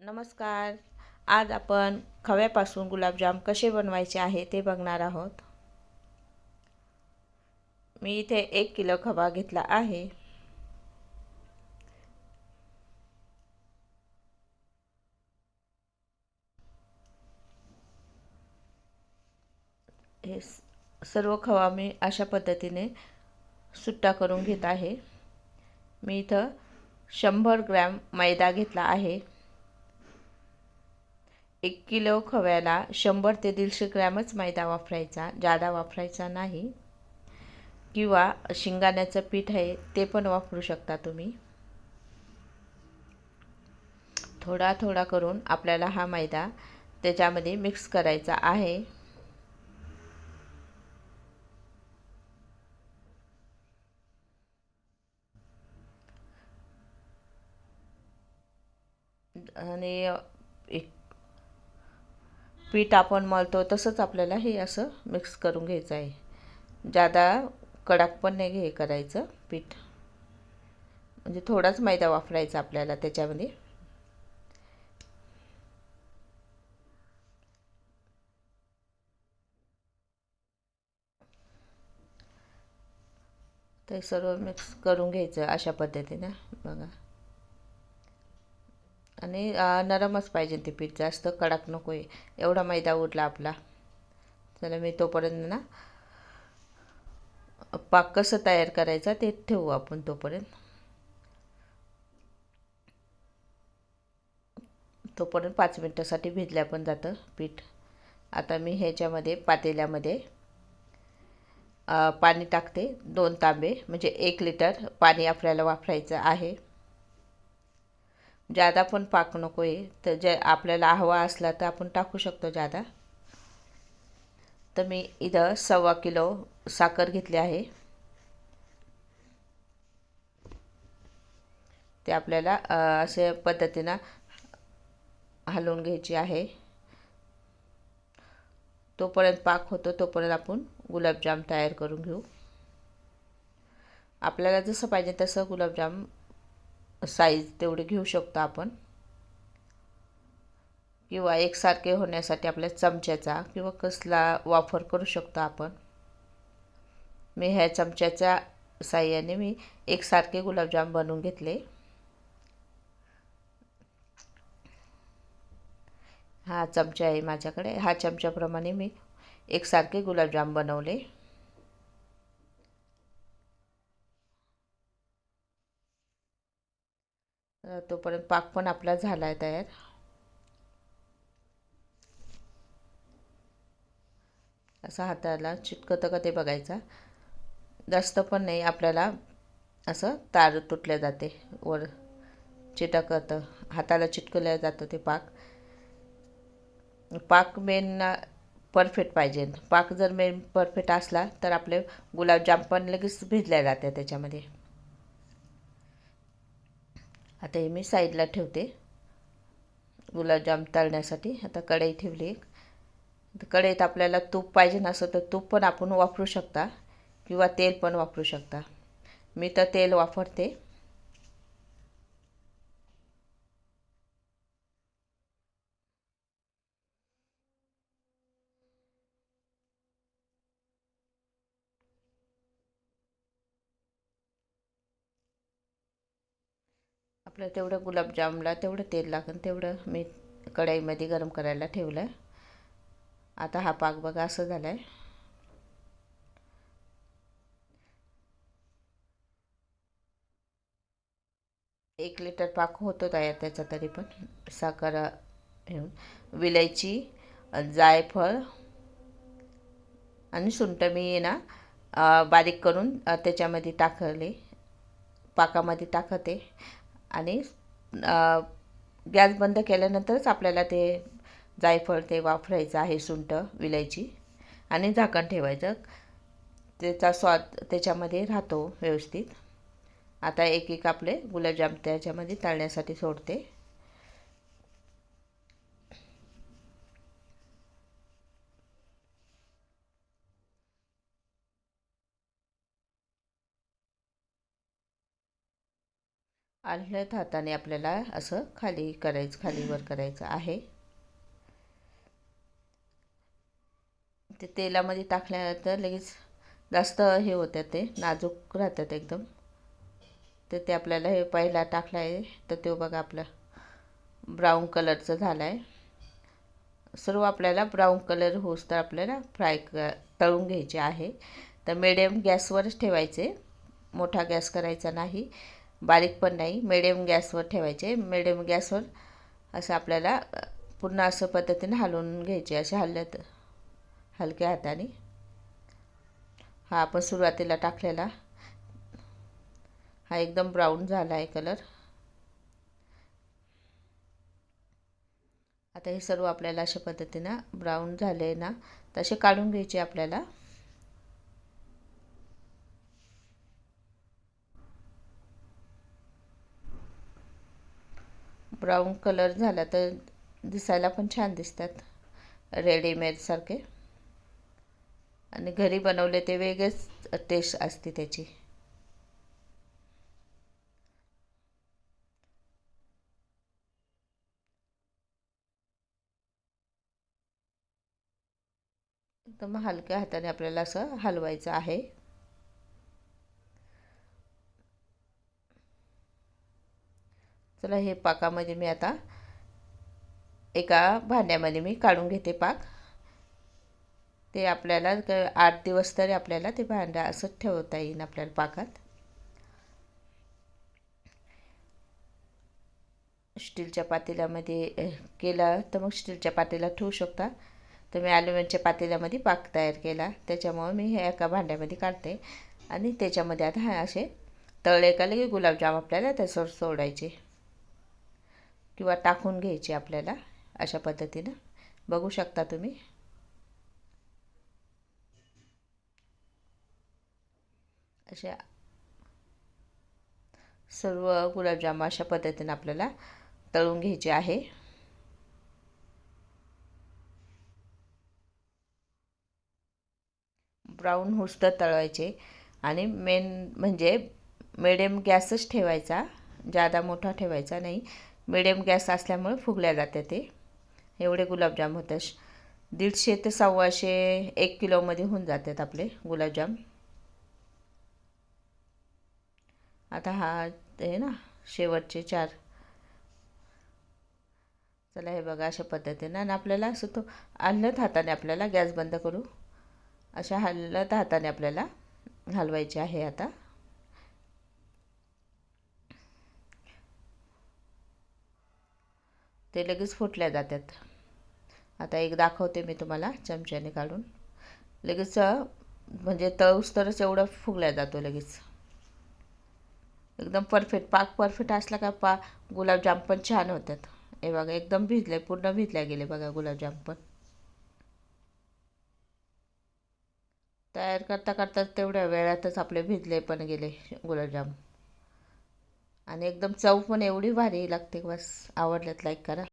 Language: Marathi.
नमस्कार. आज आपण खव्यापासून गुलाबजाम कसे बनवायचे आहे ते बघणार आहोत. मी इथे एक किलो खवा घेतला आहे. हे सर्व खवा मी अशा पद्धतीने सुट्टा करून घेत आहे. मी इथं शंभर ग्रॅम मैदा घेतला आहे. एक किलो खव्याला शंभर ते दीडशे ग्रॅमच मैदा वापरायचा जादा वापरायचा नाही. किंवा शिंगाण्याचं पीठ आहे ते पण वापरू शकता तुम्ही. थोडा थोडा करून आपल्याला हा मैदा त्याच्यामध्ये मिक्स करायचा आहे. आणि एक पीठ आपण मळतो तसंच आपल्याला हे असं मिक्स करून घ्यायचं आहे. जादा कडक पण नाही हे करायचं पीठ. म्हणजे थोडाच मैदा वापरायचा आपल्याला त्याच्यामध्ये. ते सर्व मिक्स करून घ्यायचं अशा पद्धतीनं. बघा. आणि नरमच पाहिजे ते पीठ. जास्त कडक नको आहे. एवढा मैदा उरला आपला. चला मी तोपर्यंत ना पाक कसं तयार करायचा ते ठेवू आपण तोपर्यंत. तोपर्यंत पाच मिनटासाठी भिजल्या पण जातं पीठ. आता मी ह्याच्यामध्ये पातेल्यामध्ये पाणी टाकते. दोन तांबे म्हणजे एक लिटर पाणी आपल्याला वापरायचं आहे. जादा पण पाक नको आहे. तर जे आपल्याला हवा असला तर आपण टाकू शकतो जादा. तर मी इथं सव्वा किलो साखर घेतली आहे. ते आपल्याला असे पद्धतीनं हलवून घ्यायची आहे. तोपर्यंत पाक होतो तोपर्यंत आपण गुलाबजाम तयार करून घेऊ. आपल्याला जसं पाहिजे तसं गुलाबजाम साईज तेवढे घेऊ शकतो आपण. किंवा एकसारखे होण्यासाठी आपल्या चमच्याचा किंवा कसला वापर करू शकतो आपण. मी ह्या चमच्याच्या साह्याने मी एकसारखे गुलाबजाम बनवून घेतले. हा चमचा आहे माझ्याकडे. हा चमच्याप्रमाणे मी एकसारखे गुलाबजाम बनवले. तोपर्यंत पाक पण आपला झाला आहे तयार. असा हाताला चिटकतं का ते बघायचा. जास्त पण नाही आपल्याला असं तार तुटल्या जाते वर चिटकतं. हाताला चिटकलं जातं ते पाक. पाक मेन परफेक्ट पाहिजे. पाक जर मेन परफेक्ट असला तर आपले गुलाबजाम पण लगेच भिजल्या जाते त्याच्यामध्ये. आता हे मी साईडला ठेवते. गुलाबजाम तळण्यासाठी. आता कढई ठेवली एक. कढईत आपल्याला तूप पाहिजे नसं तर तूप पण आपण वापरू शकता किंवा तेल पण वापरू शकता. मी तर तेल वापरते. आपलं तेवढं गुलाबजामला तेवढं तेल लागेल तेवढं मी कढईमध्ये गरम करायला ठेवलं आहे आता हा पाक बघा असं झाला आहे एक लिटर पाक होतो तयार त्याचा तरी पण. साखर घेऊन विलायची जायफळ आणि सुंट मी ना बारीक करून त्याच्यामध्ये टाकले. पाकामध्ये टाकते. आणि गॅस बंद केल्यानंतरच आपल्याला ते जायफळ ते वापरायचं आहे सुंठ विलायची आणि झाकण ठेवायचं. त्याचा स्वाद त्याच्यामध्ये राहतो व्यवस्थित. आता एक एक आपले गुलाबजाम त्याच्यामध्ये तळण्यासाठी सोडते. आलत हाताने आपल्याला असं खाली करायचं खालीवर करायचं आहे. ते तेलामध्ये टाकल्यानंतर लगेच जास्त हे होतं ते नाजूक राहतात एकदम. तर ते आपल्याला हे पहिला टाकला आहे तर तो बघा आपला ब्राऊन कलरचं झालं आहे सर्व आपल्याला ब्राऊन कलर होस तर आपल्याला फ्राय क तळून घ्यायचे आहे. तर मिडियम गॅसवरच ठेवायचे. मोठा गॅस करायचा नाही. बारीक पण नाही मिडियम गॅसवर ठेवायचे. मिडियम गॅसवर असं आपल्याला पूर्ण असं पद्धतीने हलवून घ्यायचे. असे हल्ल्यात हलक्या हाताने. हा आपण सुरुवातीला टाकलेला. हा एकदम ब्राऊन झाला आहे कलर आता हे सर्व आपल्याला अशा पद्धतीनं ब्राऊन झाले ना तसे काढून घ्यायचे आपल्याला. ब्राऊन कलर झाला तर दिसायला पण छान दिसतात. रेडीमेडसारखे आणि घरी बनवले ते वेगळेच टेस्ट असते त्याची. एकदम हलक्या हाताने आपल्याला असं हलवायचं आहे. चला हे पाकामध्ये मी आता एका भांड्यामध्ये मी काढून घेते पाक. ते आपल्याला आठ दिवस तरी आपल्याला ते भांडा असंच ठेवता येईल आपल्याला पाकात. स्टीलच्या पातेल्यामध्ये केला तर मग स्टीलच्या पातेला ठेवू शकता. तर मी ॲल्युमिनियमच्या पातेल्यामध्ये पाक तयार केला त्याच्यामुळं मी हे एका भांड्यामध्ये काढते. आणि त्याच्यामध्ये आता हा असे तळले का लगे गुलाबजाम आपल्याला त्याच्यावर सोडायचे. किंवा टाकून घ्यायचे आपल्याला अशा पद्धतीनं. बघू शकता तुम्ही. अशा सर्व गुलाबजाम अशा पद्धतीनं आपल्याला तळून घ्यायचे आहे. ब्राऊन हुस्त तळवायचे. आणि मेन म्हणजे मिडियम गॅसच ठेवायचा. जादा मोठा ठेवायचा नाही. मिडियम गॅस असल्यामुळे फुगल्या जाते ते. एवढे गुलाबजाम होतात दीडशे ते सव्वाशे एक किलोमध्ये होऊन जातात आपले गुलाबजाम. आता हा आहे ना शेवटचे चार. चला हे बघा अशा पद्धतीनं. आणि आपल्याला असं तो हलत हाताने आपल्याला गॅस बंद करू. अशा हलत हाताने आपल्याला हलवायचे आहे आता. ते लगेच फुटल्या जातात. आता एक दाखवते मी तुम्हाला चमच्याने काढून. लगेच म्हणजे तळूस तरच एवढं फुगल्या जातो लगेच. एकदम परफेक्ट पाक परफेक्ट असला का पा गुलाबजाम पण छान होतात. हे बघा एकदम भिजले पूर्ण भिजल्या गेले बघा गुलाबजाम पण. तयार करता करता तेवढ्या वेळातच आपले भिजले पण गेले गुलाबजाम. आणि एकदम चव पण एवढी भारी लागते बस. आवडल्यात लाईक करा.